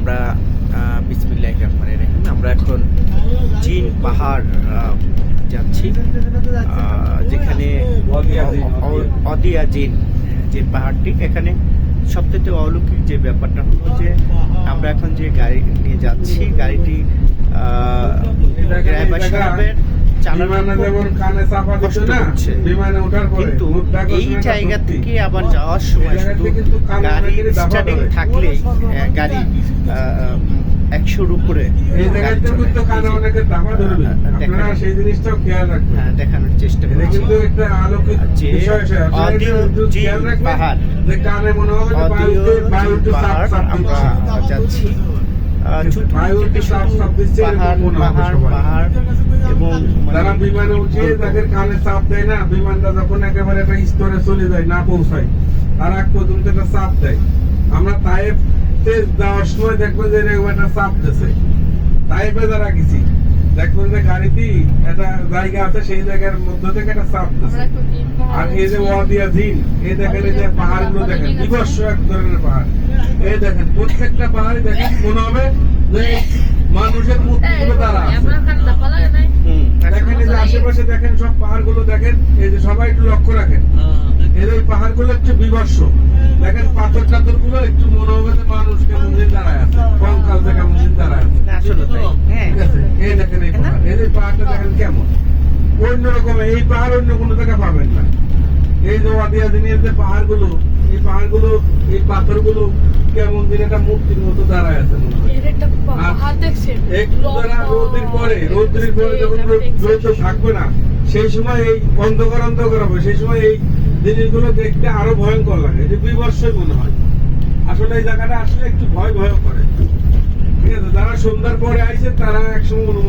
আমরা বিসমিল্লাহ রহমান রহিম, আমরা এখন চীন পাহাড় যাচ্ছি। যেখানে অদিয়া জিন যে পাহাড়টি, এখানে সবথেকে অলৌকিক যে ব্যাপারটা হলো যে আমরা এখন যে গাড়ি নিয়ে যাচ্ছি, গাড়িটি ড্রাইভার সাহেবের কিন্তু এই জায়গা থেকে আবার যাওয়ার সময় এই জায়গা শুধু থেকে কিন্তু কানে গাড়ির স্টার্টিং ধরে। আহ, গাড়ি একশোর উপরে হ্যাঁ, দেখানোর চেষ্টা করছি। পাহাড়। মনে আমরা যাচ্ছি। পাহাড় পাহাড় পাহাড় এবং বিমানে উঠিয়ে তাদের কানে চাপ দেয় না বিমানটা যখন একেবারে একটা স্তরে চলে যায় না পৌঁছায় তার আগ পর্যন্ত একটা চাপ দেয়। আমরা তাইফে যাওয়ার সময় দেখব যে এরকম একটা চাপ দিছে। তাইফে যারা গেছি দেখবেন যে গাড়িতে একটা জায়গা আছে সেই জায়গার মধ্য থেকে একটা চাপ দিছে। আর এই যে ওয়াদিয়া জিন এই দেখেন এই যে পাহাড়গুলো দেখেন বিভৎস এক ধরনের পাহাড়। এই দেখেন প্রত্যেকটা পাহাড়ে দেখেন মনে হবে যে মানুষের মূর্তিগুলো তারা আছে। আশেপাশে দেখেন সব পাহাড়গুলো দেখেন এই যে সবাই একটু লক্ষ্য রাখেন। এই পাহাড় পাহাড়গুলো একটু বিবর্ষ। দেখেন পাথর টাথরগুলো একটু মনে হবে যে মানুষ কেমন দিন দাঁড়ায় আছে। কঙ্কাল যে কেমন দিন দাঁড়ায় আছে। হ্যাঁ। ঠিক আছে এই দেখেন এই পাহাড়। এই পাহাড়টা দেখেন কেমন। অন্যরকম এই পাহাড় অন্য কোনো জায়গায় পাবেন না। এই যে ওয়াদিয়া দিনের যে পাহাড়গুলো এই পাহাড়গুলো এই পাথরগুলো কেমন দিন একটা মূর্তির মতো দাঁড়ায় আছে পরে রোদ্রের পরে যখন থাকবে না সেই সময় এই অন্ধকার অন্ধকার হবে সেই সময় এই জিনিসগুলো দেখতে আরও ভয়ঙ্কর লাগে যে বিবর্ষই মনে হয়। আসলে এই জায়গাটা আসলে একটু ভয় ভয় করে। ঠিক আছে যারা সন্ধ্যার পরে আইছে তারা একসময় অনুভব